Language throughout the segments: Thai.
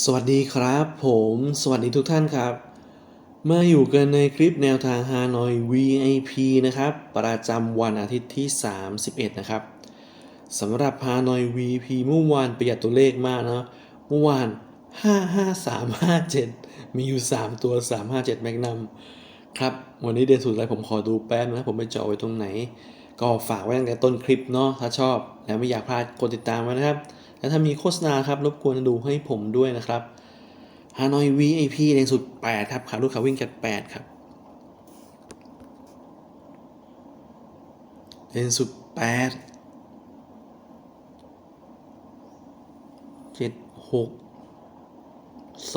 สวัสดีครับ ผมสวัสดีทุกท่านครับ มาอยู่กันในคลิปแนวทางฮานอย VIP นะครับ ประจำวันอาทิตย์ที่ 31 นะครับสำหรับฮานอย VIP เมื่อวานประหยัดตัวเลขมากเนาะเมื่อวาน 55357 มีอยู่ 3 ตัว 357 แมกนัมครับ วันนี้เดนสุดอะไรผมขอดูแป๊บนะผมไปเจาะไว้ตรงไหน ก็ฝากไว้ตั้งแต่ต้นคลิปเนาะถ้าชอบ แล้วไม่อยากพลาดกดติดตามไว้นะครับ แล้วถ้ามีโฆษณาครับรบกวนดูให้ผมด้วยนะครับฮานอย VIP แรงสุด 8 ครับขาลูกขาวิ่งจัด 8 ครับแรงสุด 8 7 6 2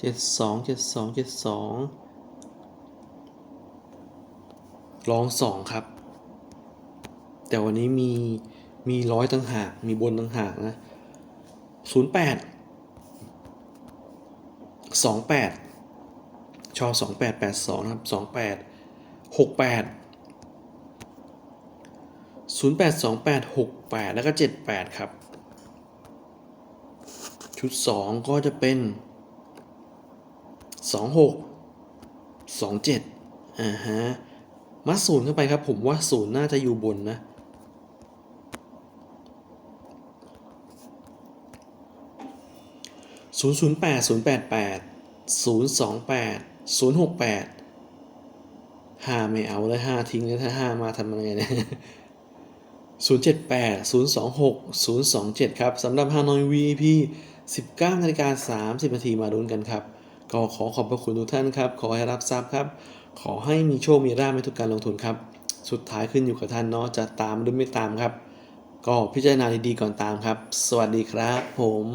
7 2 7 2 7 2ลอง 2 ครับ แต่วันนี้มี มีร้อยต่างหาก มีบนต่างหากนะศูนย์แปดสองแปดชอสองแปดแปดสองครับสองแปดหกแปดศูนย์แปดสองแปดหกแปดแล้วก็เจ็ดแปดครับ ชุดสองก็จะเป็นสองหกสองเจ็ดอ่าฮะมัดศูนย์เข้าไปครับ ผมว่าศูนย์น่าจะอยู่บนนะ 008 088 028 068ห้าไม่เอาเลยห้าทิ้งเลยถ้าห้ามาทำอะไรเนี่ย078 026 027 ครับสำหรับฮานอย VIP 19นาฬิกา30นาทีมาลุ้นกันครับ ก็ขอขอบพระคุณทุกท่านครับ ขอให้รับทราบครับ ขอให้มีโชค มีราบในทุกการลงทุนครับ สุดท้ายขึ้นอยู่กับท่านเนาะจะตามหรือไม่ตามครับ ก็พิจารณาดีๆก่อนตามครับ สวัสดีครับผม